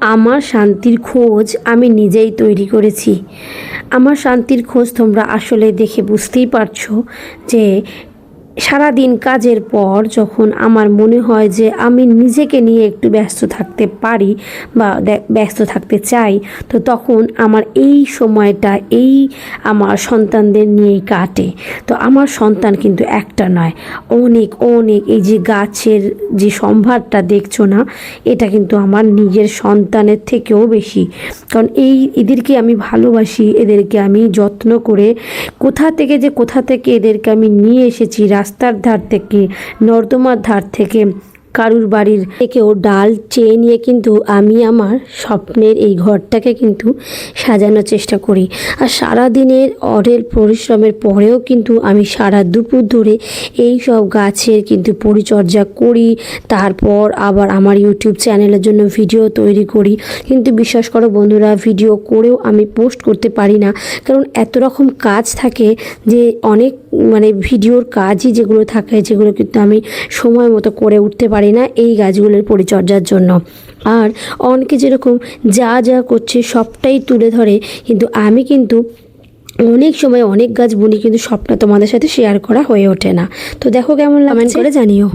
আমার শান্তির খোঁজ আমি নিজেই তৈরি করেছি। আমার শান্তির খোঁজ তোমরা আসলে দেখে বুঝতেই পারছ যে সারাদিন কাজের পর যখন আমার মনে হয় যে আমি নিজেকে নিয়ে একটু ব্যস্ত থাকতে পারি বা ব্যস্ত থাকতে চাই, তো তখন আমার এই সময়টা, এই আমার সন্তানদের নিয়েই কাটে। তো আমার সন্তান কিন্তু একটা নয়, অনেক অনেক এই যে গাছের যে সম্ভারটা দেখছ না, এটা কিন্তু আমার নিজের সন্তানের থেকেও বেশি। কারণ এই এদেরকে আমি ভালোবাসি, এদেরকে আমি যত্ন করে কোথা থেকে যে কোথা থেকে এদেরকে আমি নিয়ে এসেছি রাস্তার ধার থেকে নর্দমার ধার থেকে। কারুর বাড়ির থেকেও ডাল চেয়ে নিয়ে কিন্তু আমি আমার স্বপ্নের এই ঘরটাকে কিন্তু সাজানোর চেষ্টা করি। আর সারা দিনের অঢেল পরিশ্রমের পরেও কিন্তু আমি সারা দুপুর ধরে এই সব গাছের কিন্তু পরিচর্যা করি। তারপর আবার আমার ইউটিউব চ্যানেলের জন্য ভিডিও তৈরি করি। কিন্তু বিশ্বাস করো বন্ধুরা, ভিডিও করেও আমি পোস্ট করতে পারি না। কারণ এত রকম কাজ থাকে যে অনেক মানে ভিডিওর কাজই যেগুলো থাকে, যেগুলো কিন্তু আমি সময় মতো করে উঠতে পারি না এই গাছগুলোর পরিচর্যার জন্য। আর অনেকে যেরকম যা যা করছে সবটাই তুলে ধরে কিন্তু আমি কিন্তু অনেক সময় অনেক গাছ বুনি কিন্তু সবটা তোমাদের সাথে শেয়ার করা হয়ে ওঠে না। তো দেখো কেমন কমেন্ট করে জানিও।